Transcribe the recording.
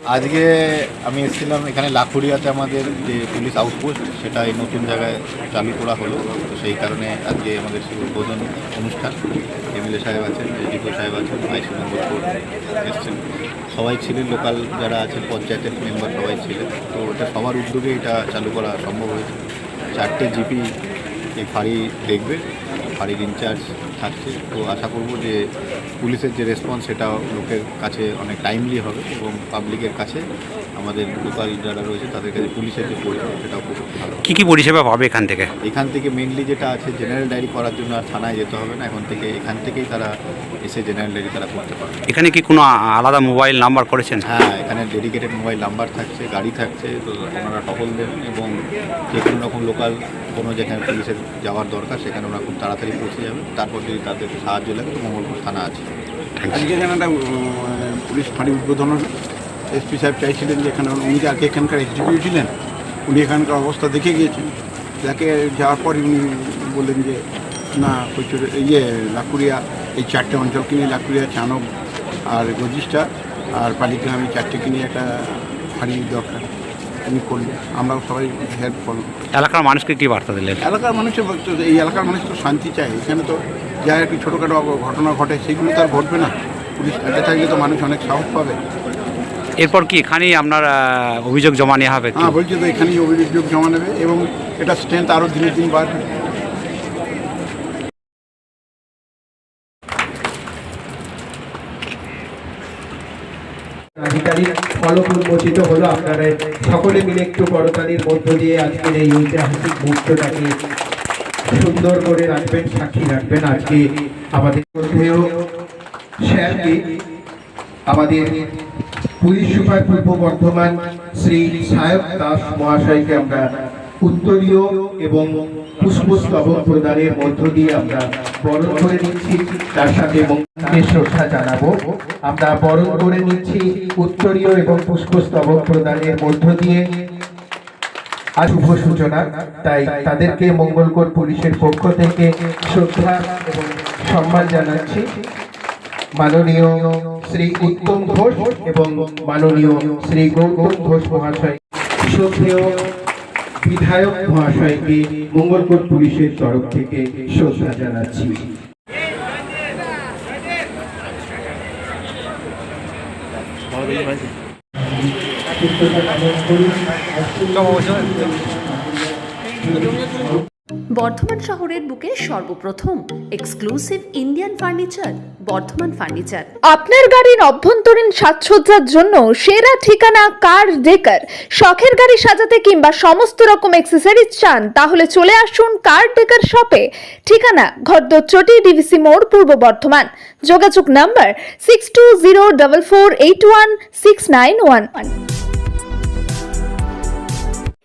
আজকে আমি এসেছিলাম এখানে লাখুরিয়াতে আমাদের যে পুলিশ আউটপোস্ট, সেটা এই নতুন জায়গায় চালু করা হলো। তো সেই কারণে আজকে আমাদের সেই উদ্বোধন অনুষ্ঠান। এমএলএ সাহেব আছেন এডিপো সাহেব আছেন আইসি নম্বর ফোর এসছেন। সবাই ছিলেন, লোকাল যারা আছেন, পঞ্চায়েতের মেম্বার সবাই ছিলেন। তো ওটা সবার উদ্যোগে এটা চালু করা সম্ভব হয়েছে। চারটে জিপি এই ফাঁড়ি দেখবে, ফাঁড়ির ইনচার্জ থাকছে। তো আশা করব যে পুলিশের যে রেসপন্স সেটা লোকের কাছে অনেক টাইমলি হবে এবং পাবলিকের কাছে আমাদের লোকাল যারা রয়েছে তাদের কাছে পুলিশের যে পরিষেবা সেটাও খুব ভালো। কি কি পরিষেবা পাবে এখান থেকে? এখান থেকে মেনলি যেটা আছে জেনারেল ডায়েরি করার জন্য আর থানায় যেতে হবে না। এখন থেকে এখান থেকেই তারা এসে জেনারেল ডায়েরি তারা করতে পারবে। এখানে কি কোনো আলাদা মোবাইল নাম্বার করেছেন? হ্যাঁ এখানে ডেডিকেটেড মোবাইল নাম্বার থাকছে গাড়ি থাকছে তো ওনারা টহল দেবেন এবং যে কোনো রকম লোকাল কোনো যেখানে পুলিশের যাওয়ার দরকার সেখানে ওরা খুব তাড়াতাড়ি পৌঁছে যাবে। তারপর যদি তাদেরকে সাহায্য লাগে তো মঙ্গলপুর থানা আছে। আজকে এখানে একটা পুলিশ ফাঁড়ি উদ্বোধন হলো। এসপি সাহেব চাইছিলেন যে এখানে উনি যে আগে এখানকার এক্সিকিউটিভ ছিলেন উনি এখানকার অবস্থা দেখে গিয়েছেন। যাকে যাওয়ার পর উনি বললেন যে না প্রচুর ইয়ে লাকুড়িয়া এই চারটে অঞ্চলকে নিয়ে লাকুড়িয়া চানক আর গজিষ্ঠা আর পালিগ্রাম এই চারটেকে নিয়ে একটা ফাঁড়ি দরকার। উনি করলেন। আমরাও সবাই হেল্প করলাম। এলাকার মানুষকে কী বার্তা দিলেন? এলাকার মানুষের এই এলাকার মানুষ তো শান্তি চায়। এখানে তো যা একটু ছোটোখাটো ঘটনা ঘটে সেগুলো তো আর ঘটবে না। পুলিশ কাছে থাকলে তো মানুষ অনেক সাহস পাবে। এরপর কি এখানেই আপনার অভিযোগ জমা নেওয়া হবে হ্যাঁ বলছি তো এখানেই অভিযোগ জমা নেবে এবং এটা স্ট্রেংথ আরও দিনের দিন বাড়বে। আধিকারিক ফলক উন্মোচিত হলো আপনারা সকলে মিলে একটু করতালির মধ্য দিয়ে আজকের এই ঐতিহাসিক মুহূর্তটাকে সুন্দর করে রাখবেন, সাক্ষী রাখবেন। আজকে আমাদের মধ্যেও স্যারকে আমাদের পুলিশ সুপার পূর্ব বর্ধমান শ্রী সায়ক দাস মহাশয়কে আমরা উত্তরীয় এবং পুষ্পস্তবক প্রদানের মধ্য দিয়ে আমরা বরণ করে নিচ্ছি। তার সাথে শ্রদ্ধা জানাব। আমরা বরণ করে নিচ্ছি উত্তরীয় এবং পুষ্পস্তবক প্রদানের মধ্য দিয়ে। আজ শুভ সূচনা তাই তাদেরকে মঙ্গলকোট পুলিশের পক্ষ থেকে শ্রদ্ধা এবং সম্মান জানাচ্ছি। মাননীয় শ্রী উত্তম ঘোষ এবং মাননীয় শ্রী গৌতম ঘোষ মহাশয়, শ্রদ্ধেয় বিধায়ক মহাশয়কে মঙ্গলকোট পুলিশের তরফ থেকে শ্রদ্ধা জানাচ্ছি। বর্ধমান শহরের বুকে সর্বপ্রথম exclusive Indian furniture Bardhaman furniture আপনার গাড়ির অভ্যন্তরীণ সাজসজ্জার জন্য সেরা ঠিকানা কার ডেকার? শখের গাড়ি সাজাতে কিংবা সমস্ত রকম অ্যাক্সেসরিজ চান, তাহলে চলে আসুন কার ডেকার শপে। ঠিকানা ঘরদচটি ডিভিসি মোড়, পূর্ব বর্ধমান। যোগাযোগ number six two zero double four eight one six nine one one